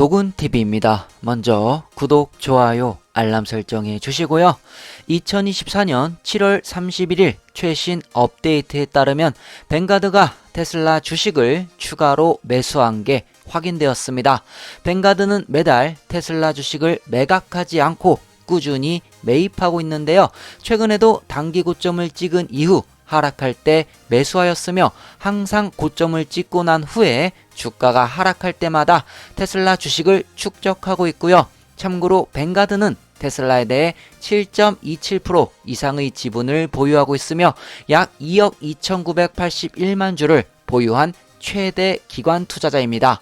도군TV입니다. 먼저 구독, 좋아요, 알람 설정해 주시고요. 2024년 7월 31일 최신 업데이트에 따르면 뱅가드가 테슬라 주식을 추가로 매수한 게 확인되었습니다. 뱅가드는 매달 테슬라 주식을 매각하지 않고 꾸준히 매입하고 있는데요. 최근에도 단기 고점을 찍은 이후 하락할 때 매수하였으며 항상 고점을 찍고 난 후에 주가가 하락할 때마다 테슬라 주식을 축적하고 있고요. 참고로 뱅가드는 테슬라에 대해 7.27% 이상의 지분을 보유하고 있으며 약 2억 2,981만 주를 보유한 최대 기관 투자자입니다.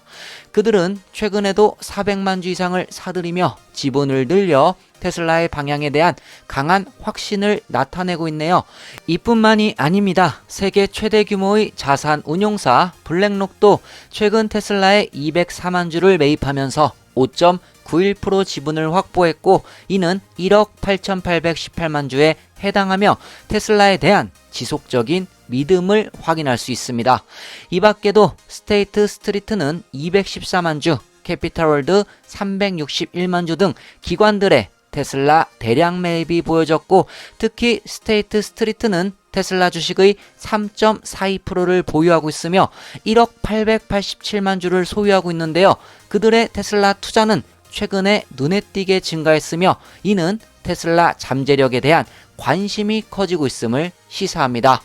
그들은 최근에도 400만 주 이상을 사들이며 지분을 늘려 테슬라의 방향에 대한 강한 확신을 나타내고 있네요. 이뿐만이 아닙니다. 세계 최대 규모의 자산 운용사 블랙록도 최근 테슬라에 204만 주를 매입하면서 5.91% 지분을 확보했고 이는 1억 8,818만 주에 해당하며 테슬라에 대한 지속적인 믿음을 확인할 수 있습니다. 이 밖에도 스테이트 스트리트는 214만 주, 캐피탈월드 361만 주 등 기관들의 테슬라 대량 매입이 보여졌고 특히 스테이트 스트리트는 테슬라 주식의 3.42%를 보유하고 있으며 1억 887만 주를 소유하고 있는데요. 그들의 테슬라 투자는 최근에 눈에 띄게 증가했으며 이는 테슬라 잠재력에 대한 관심이 커지고 있음을 시사합니다.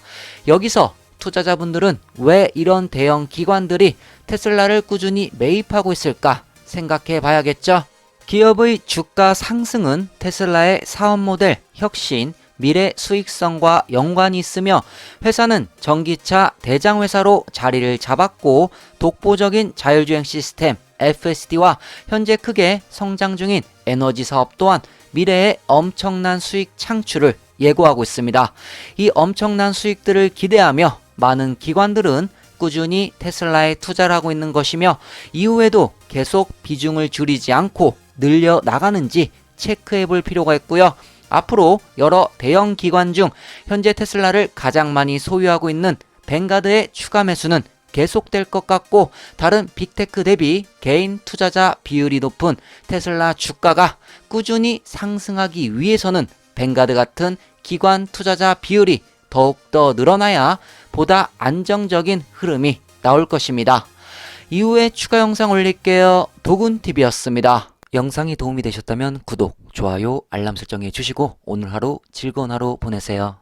여기서 투자자분들은 왜 이런 대형 기관들이 테슬라를 꾸준히 매입하고 있을까 생각해 봐야겠죠. 기업의 주가 상승은 테슬라의 사업 모델 혁신, 미래 수익성과 연관이 있으며 회사는 전기차 대장 회사로 자리를 잡았고 독보적인 자율주행 시스템 FSD와 현재 크게 성장 중인 에너지 사업 또한 미래의 엄청난 수익 창출을 예고하고 있습니다. 이 엄청난 수익들을 기대하며 많은 기관들은 꾸준히 테슬라에 투자를 하고 있는 것이며 이후에도 계속 비중을 줄이지 않고 늘려 나가는지 체크해 볼 필요가 있고요. 앞으로 여러 대형 기관 중 현재 테슬라를 가장 많이 소유하고 있는 뱅가드의 추가 매수는 계속될 것 같고 다른 빅테크 대비 개인 투자자 비율이 높은 테슬라 주가가 꾸준히 상승하기 위해서는 뱅가드 같은 기관 투자자 비율이 더욱더 늘어나야 보다 안정적인 흐름이 나올 것입니다. 이후에 추가 영상 올릴게요. 도군TV였습니다. 영상이 도움이 되셨다면 구독, 좋아요, 알람 설정해 주시고 오늘 하루 즐거운 하루 보내세요.